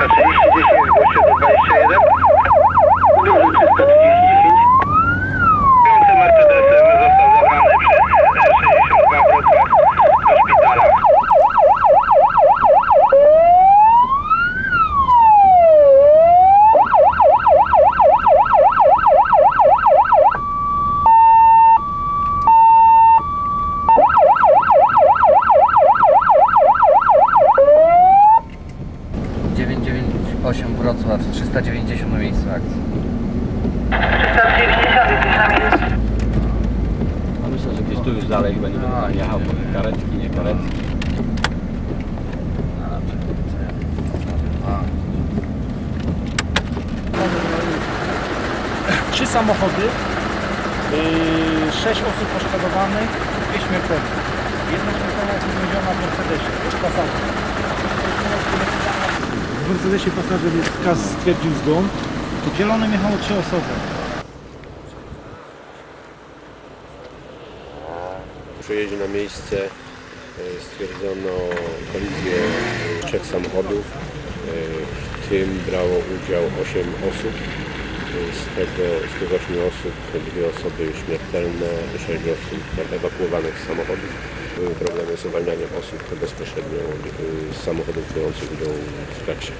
Fantasy, this 8 Wrocław, 390 na miejscu akcji. 390 jesteś na miejscu. No myślę, że gdzieś tu już dalej chyba no, nie będę tam jechał, bo karetki, nie karetki. No, Trzy samochody, yy, sześć osób poszkodowanych, dwie śmiertelne. Jedna śmiertelna jest uwięziona w Mercedesie, to jest ta. Mercedesie pasażer jest, KAS stwierdził zgon. W zielonym jechało trzy osoby. Przy jeździe na miejsce e, stwierdzono kolizję e, trzech samochodów. E, W tym brało udział 8 osób. Z tego z tych 8 osób dwie osoby śmiertelne, 6 osób ewakuowanych z samochodów. Były problemy z uwalnianiem osób bezpośrednio e, z samochodów biorących udział w trakcie.